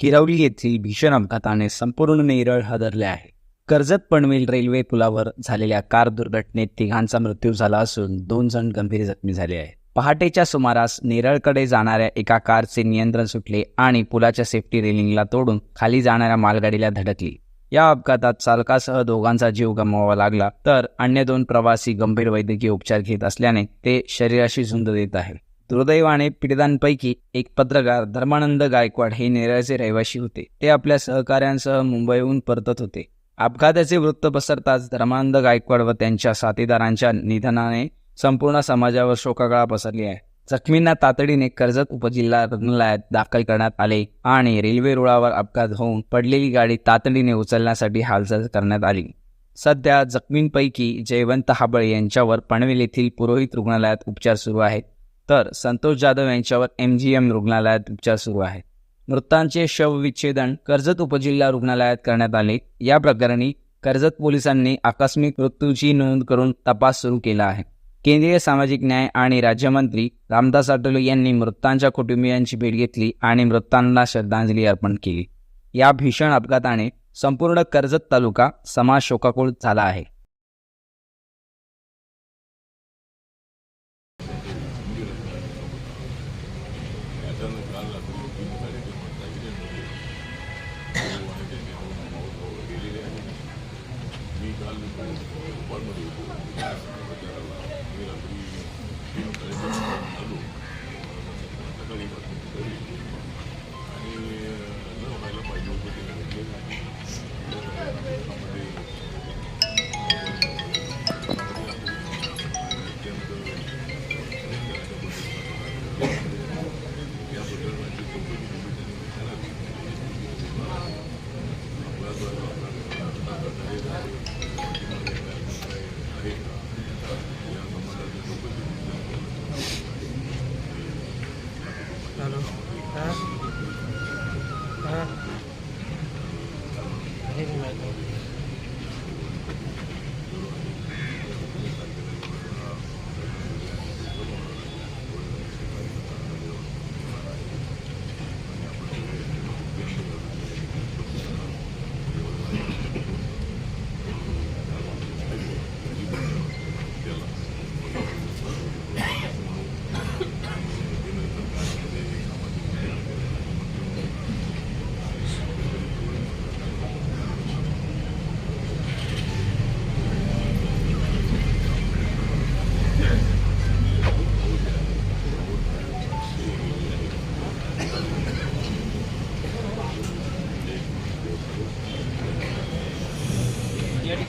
किरवली येथील भीषण अपघाताने संपूर्ण नेरळ हदरले आहे. कर्जत पनवेल रेल्वे पुलावर झालेल्या कार दुर्घटनेत तिघांचा मृत्यू झाला असून दोन जण गंभीर जखमी झाले आहेत. पहाटेच्या सुमारास नेरळकडे जाणाऱ्या एका कारचे नियंत्रण सुटले आणि पुलाच्या सेफ्टी रेलिंगला तोडून खाली जाणाऱ्या मालगाडीला धडकली. या अपघातात चालकासह दोघांचा जीव गमवावा लागला तर अन्य दोन प्रवासी गंभीर वैद्यकीय उपचार घेत असल्याने ते शरीराशी झुंज देत आहे दुर्दैवाने पीडितांपैकी एक पत्रकार धर्मानंद गायकवाड हे नेरळचे रहिवासी होते. ते आपल्या सहकाऱ्यांसह मुंबईहून परतत होते. अपघाताचे वृत्त पसरताच धर्मानंद गायकवाड व त्यांच्या साथीदारांच्या निधनाने संपूर्ण समाजावर शोकाकळा पसरली आहे. जखमींना तातडीने कर्जत उपजिल्हा रुग्णालयात दाखल करण्यात आले आणि रेल्वे रुळावर अपघात होऊन पडलेली गाडी तातडीने उचलण्यासाठी हालचाल करण्यात आली. सध्या जखमींपैकी जयवंत हाबळे यांच्यावर पनवेल येथील पुरोहित रुग्णालयात उपचार सुरू आहेत. तर संतोष जाधव यांच्यावर एम जी एम रुग्णालयात उपचार सुरू आहेत. मृतांचे शवविच्छेदन कर्जत उपजिल्हा रुग्णालयात करण्यात आले. या प्रकरणी कर्जत पोलिसांनी आकस्मिक मृत्यूची नोंद करून तपास सुरू केला आहे. केंद्रीय सामाजिक न्याय आणि राज्यमंत्री रामदास आठवले यांनी मृतांच्या कुटुंबियांची भेट घेतली आणि मृतांना श्रद्धांजली अर्पण केली. या भीषण अपघाताने संपूर्ण कर्जत तालुका समाज शोकाकुळ झाला आहे. ಇದನ್ನು ಕಾಲ ಇದು ರೆಡಿ ನೋಡಿ ನಮ್ಮ ಅವರು ಹೇಳಿದೆ ಈ ಕಾಲದಲ್ಲಿ ಬಂದು ಮಾಡಬೇಕು Huh? Huh? I hate him right now.